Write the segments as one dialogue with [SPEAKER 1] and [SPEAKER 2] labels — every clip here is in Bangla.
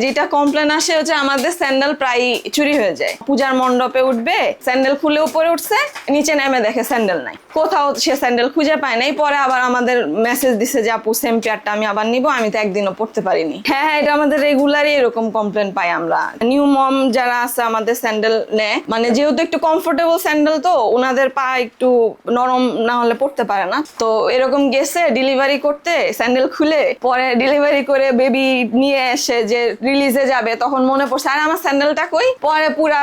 [SPEAKER 1] যেটা কমপ্লেন আসে হচ্ছে আমাদের স্যান্ডেল প্রায় চুরি হয়ে যায়। পূজার মণ্ডপে উঠবে স্যান্ডেল খুলে উপরে উঠছে, নিচে নেমে দেখে স্যান্ডেল নাই। কোথাও সে স্যান্ডেল খুঁজে পায় নাই, পরে আবার আমাদের মেসেজ দিছে যে, আপু সেম পেয়ারটা আমি আবার নিব, আমি তো একদিনও পড়তে পারিনি। হ্যাঁ হ্যাঁ এটা আমাদের রেগুলারই এরকম কমপ্লেন পাই আমরা। নিউ মম যারা আছে, আমাদের স্যান্ডেল নেয় মানে যেহেতু একটু কমফোর্টেবল স্যান্ডেল তো ওনাদের পা একটু নরম না হলে পড়তে পারে না। তো এরকম গেছে ডেলিভারি করতে স্যান্ডেল খুলে, পরে ডেলিভারি করে বেবি নিয়ে এসে যে রিলিজে যাবে, তখন মনে পড়ছে, আর, আমার স্যান্ডেলটা কই? পরে পুরা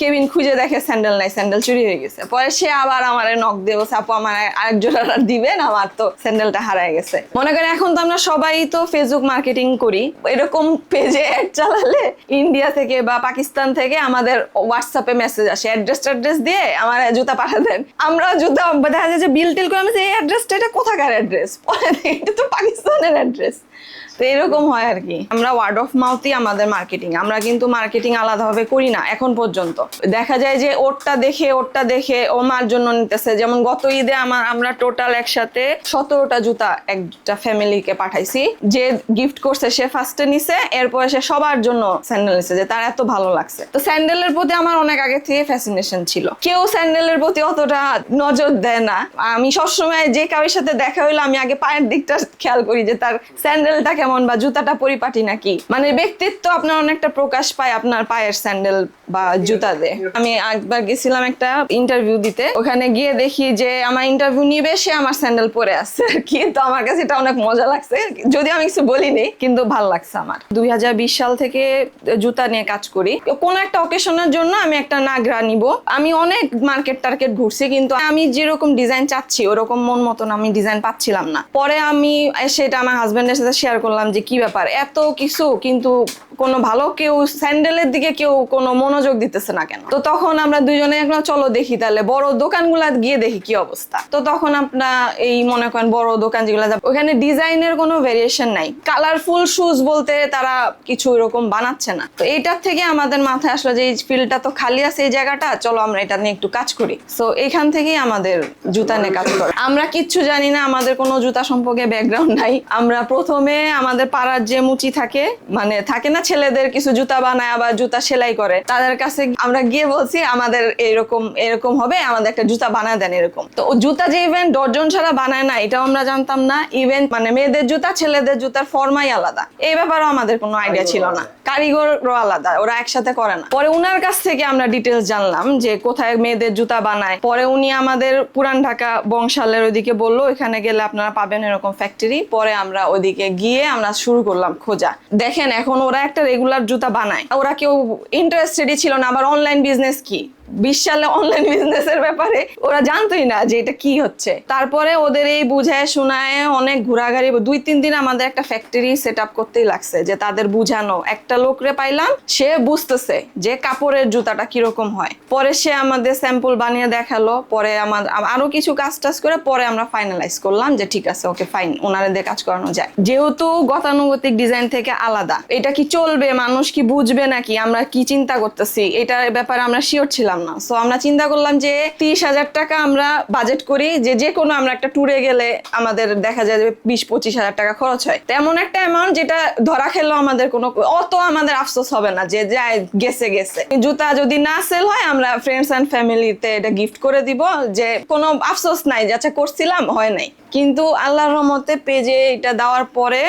[SPEAKER 1] কেবিন খুঁজে দেখে স্যান্ডেল নাই স্যান্ডেল চুরি হয়ে গেছে। পরে সে আবার আমার নক দেবো সাপু আমার আরেক জোড়া দিবেন? আমার তো স্যান্ডেলটা হারায় গেছে। মনে করেন, এখন তো আমরা সবাই তো ফেসবুক মার্কেটিং করি। এরকম পেজে অ্যাড চালালে ইন্ডিয়া থেকে বা পাকিস্তান থেকে আমাদের হোয়াটসঅ্যাপে মেসেজ আসে অ্যাড্রেস ট্যাড্রেস দিয়ে আমার জুতা পাঠা দেন। আমরা জুতা দেখা যায় যে বিল টিল করে আমি এই অ্যাড্রেসটা এটা কোথাকার অ্যাড্রেস পরে এটা তো পাকিস্তানের অ্যাড্রেস তো এরকম হয় আর কি। আমরা ওয়ার্ড অফ মাউথই আমাদের মার্কেটিং আমরা কিন্তু মার্কেটিং আলাদাভাবে করি না এখন পর্যন্ত। দেখা যায় যে ওরটা দেখে ওরটা দেখে ও মার জন্য নিতেছে। যেমন গত ঈদে আমার, আমরা টোটাল একসাথে সতেরোটা জুতা একটা ফ্যামিলিকে পাঠাইছি। যে গিফট করছে, সে ফার্স্টে নিছে, এরপরে সে সবার জন্য স্যান্ডেল নিছে, যে তার এত ভালো লাগছে। তো স্যান্ডেলের প্রতি আমার অনেক আগে থেকে ফ্যাসিনেশন ছিল। কেউ স্যান্ডেলের প্রতি অতটা নজর দেয় না। আমি সবসময় যে কারোর সাথে দেখা হইল আমি আগে পায়ের দিকটা খেয়াল করি যে তার স্যান্ডেলটা কেমন বা জুতাটা পরিপাটি নাকি? মানে ব্যক্তিত্ব আপনার অনেকটা প্রকাশ পায় আপনার পায়ের স্যান্ডেল বা জুতা দিয়ে আমি একবার গেছিলাম একটা ইন্টারভিউ দিতে। ওখানে গিয়ে দেখি যে, আমার ইন্টারভিউ নিবে, সে আমার স্যান্ডেল পরে আছে। কিন্তু আমার কাছে এটা অনেক মজা লাগছে। যদিও আমি কিছু বলিনি, কিন্তু ভালো লাগছে আমার। দুই হাজার বিশ সাল থেকে জুতা নিয়ে কাজ করি। কোন একটা অকেশনের জন্য আমি একটা নাগরা নিব। আমি অনেক মার্কেট টার্কেট ঘুরছি, কিন্তু আমি যেরকম ডিজাইন চাচ্ছি, ওরকম মন মতন আমি ডিজাইন পাচ্ছিলাম না। পরে আমি সেটা আমার হাজবেন্ডের সাথে শেয়ার করলাম যে, কি ব্যাপার? এত কিছু, কিন্তু কোনো ভালো কেউ স্যান্ডেলের দিকে কেউ কোনো মনোযোগ দিতেছে না কেন? তো তখন আমরা দুইজনে একবার চলো দেখি তাহলে, বড় দোকানগুলা গিয়ে দেখি কি অবস্থা। তো তখন আপনার এই মনে করেন বড় দোকান যেগুলো ওখানে ডিজাইনের কোনো ভেরিয়েশন নাই। কালারফুল শুজ বলতে তারা কিছু এরকম বানাচ্ছে না। তো এইটার থেকে আমাদের মাথায় আসলো যে, এই ফিল্ডটা তো খালি আছে এই জায়গাটা, চলো আমরা এটা নিয়ে একটু কাজ করি। সো এখান থেকেই আমাদের জুতা নিয়ে কাজ করে। আমরা কিচ্ছু জানি না, আমাদের কোনো জুতা সম্পর্কে ব্যাকগ্রাউন্ড নাই। আমরা প্রথমে আমাদের পাড়ার যে মুচি থাকে মানে থাকে না ছেলেদের কিছু জুতা বানায় আবার জুতা সেলাই করে তাদের কাছে আমরা গিয়ে বলছি আমাদের এরকম এরকম হবে আমাদের একটা জুতা বানায় দেন এরকম। তো ও জুতা যে ইভেন্ট ডজন ছাড়া বানায় না এটাও আমরা জানতাম না। ইভেন্ট মানে মেয়েদের জুতা ছেলেদের জুতার ফর্মাই আলাদা। এই ব্যাপারেও আমাদের কোনো আইডিয়া ছিল না। কারিগরও আলাদা ওরা একসাথে করে না। পরে উনার কাছ থেকে আমরা ডিটেলস জানলাম যে কোথায় মেয়েদের জুতা বানায়। পরে উনি আমাদের পুরান ঢাকা বংশালের ওইদিকে বলল এখানে গেলে আপনারা পাবেন এরকম ফ্যাক্টরি পরে আমরা ওইদিকে গিয়ে আমরা শুরু করলাম খোঁজা। দেখেন, এখন ওরা একটা রেগুলার জুতা বানায়। ওরা কেউ ইন্টারেস্টেডই ছিল না, আবার অনলাইন বিজনেস কি? বিশ সালে অনলাইন বিজনেসের ব্যাপারে ওরা জানতোই না যে এটা কি হচ্ছে। তারপরে ওদের এই বুঝায় শোনায় অনেক ঘোরাঘুরি, দুই, তিন দিন আমাদের একটা ফ্যাক্টরি সেট আপ করতেই লাগছে যে তাদের বুঝানো। একটা লোকরে পাইলাম, সে বুঝতেছে যে কাপড়ের জুতাটা কীরকম হয়। পরে সে আমাদের স্যাম্পল বানিয়ে দেখাল, পরে আমার আরও কিছু কাজ টাজ করে পরে আমরা ফাইনালাইজ করলাম যে ঠিক আছে ওকে ফাইন ওনাদের দিয়ে কাজ করানো যায়। যেহেতু গতানুগতিক ডিজাইন থেকে আলাদা, এটা কি চলবে, মানুষ কি বুঝবে নাকি, আমরা কি চিন্তা করতেছি, এটার ব্যাপারে আমরা শিওর ছিলাম না। সো আমরা চিন্তা করলাম যে তিরিশ হাজার টাকা আমরা বাজেট করি, যে যে কোনো আমরা একটা ট্যুরে গেলে আমাদের দেখা যায় যে বিশ পঁচিশ হাজার টাকা খরচ হয়। তেমন একটা অ্যামাউন্ট যেটা ধরা খেলো আমাদের কোনো, অত আমাদের আফসোস হবে না যে যায়, গেছে গেছে। জুতা যদি না সেল হয়, আমরা ফ্রেন্ডস অ্যান্ড ফ্যামিলিতে এটা গিফট করে দিব, যে কোনো আফসোস নাই যে আচ্ছা করছিলাম, হয় নাই। কিন্তু আল্লাহর রহমতে পেজে এটা দেওয়ার পরে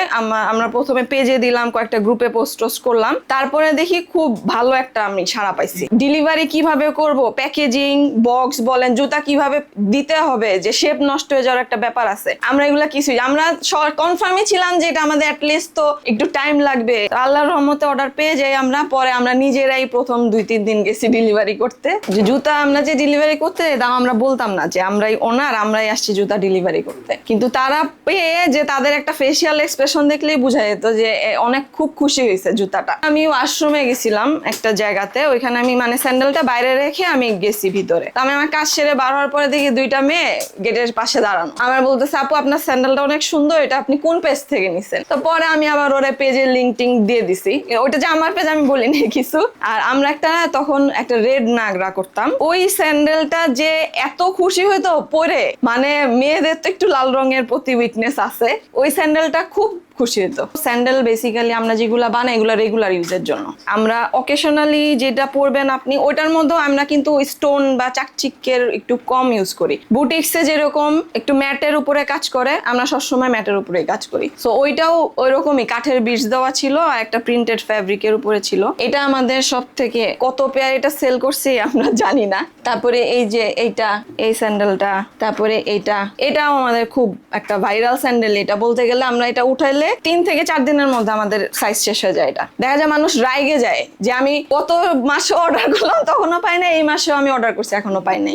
[SPEAKER 1] আমরা প্রথমে পেজে দিলাম, কয়েকটা গ্রুপে পোস্ট টোস্ট করলাম। তারপরে দেখি খুব ভালো একটা আমি সাড়া পাইছি। ডেলিভারি কীভাবে করব প্যাকেজিং বক্স বলেন, জুতা কীভাবে দিতে হবে, যে শেপ নষ্ট হয়ে যাওয়ার একটা ব্যাপার আছে। আমরা এগুলা কিছুই, আমরা কনফার্মই ছিলাম যে এটা আমাদের অ্যাটলিস্ট তো একটু টাইম লাগবে। আল্লাহর রহমতে অর্ডার পেয়ে যাই আমরা, পরে আমরা নিজেরাই প্রথম দুই তিন দিন গেছি ডেলিভারি করতে। যে জুতা আমরা যে ডেলিভারি করতে দাম আমরা বলতাম না যে আমরাই ওনার আমরাই আসছি জুতা ডেলিভারি করতে। কিন্তু তারা পেয়ে যে তাদের একটা ফেসিয়াল এক্সপ্রেশন দেখলেই বোঝা যেত যে অনেক খুব খুশি হয়েছে জুতাটা। আমি ওয়াশরুমে গেছিলাম একটা জায়গাতে, ওইখানে আমি মানে স্যান্ডেলটা বাইরে রেখে আমি গেছি ভিতরে। তো আমি আমার কাজ সেরে বার হওয়ার পরে দেখি দুইটা মেয়ে গেটের পাশে দাঁড়ানো। আমার বলতেছে, আপু, আপনার স্যান্ডেলটা অনেক সুন্দর, এটা আপনি কোন পেজ থেকে নিছেন? তো পরে আমি আবার ওরা পেজের লিঙ্ক টিঙ্ক দিয়ে দিছি। ওইটা যে আমার পেজ আমি বলিনি কিছু। আর আমরা একটা তখন একটা রেড নাগরা করতাম। ওই স্যান্ডেলটা যে এত খুশি হইতো পরে মানে মেয়েদের তো একটু লাল রঙের প্রতি উইকনেস আছে। ওই স্যান্ডেলটা খুব খুশি হতো স্যান্ডেল বেসিক্যালি আমরা যেগুলো বানাই এগুলো রেগুলার ইউজের জন্য। আমরা অকেশনালি যেটা পরবেন আপনি ওটার মধ্যেও আমরা কিন্তু স্টোন বা চাকচিক্যের একটু কম ইউজ করি। বুটিক্সে যেরকম একটু ম্যাটের উপরে কাজ করে, আমরা সবসময় ম্যাটের উপরে কাজ করি। সো ওইটাও ওইরকমই, কাঠের বিষ দেওয়া ছিল আর একটা প্রিন্টেড ফ্যাব্রিকের উপরে ছিল। এটা আমাদের সব থেকে কত পেয়ার এটা সেল করছি আমরা জানি না। তারপরে এই যে এইটা, এই স্যান্ডেলটা, তারপরে এইটা, এটাও আমাদের খুব একটা ভাইরাল স্যান্ডেল। এটা বলতে গেলে আমরা এটা উঠাইলে তিন থেকে চার দিনের মধ্যে আমাদের সাইজ শেষ হয়ে যায় এটা। দেখা যায় মানুষ রাইগে যায় যে আমি কত মাসে অর্ডার করলাম, তখনও পাই না এই মাসেও আমি অর্ডার করছি এখনও পাই নাই।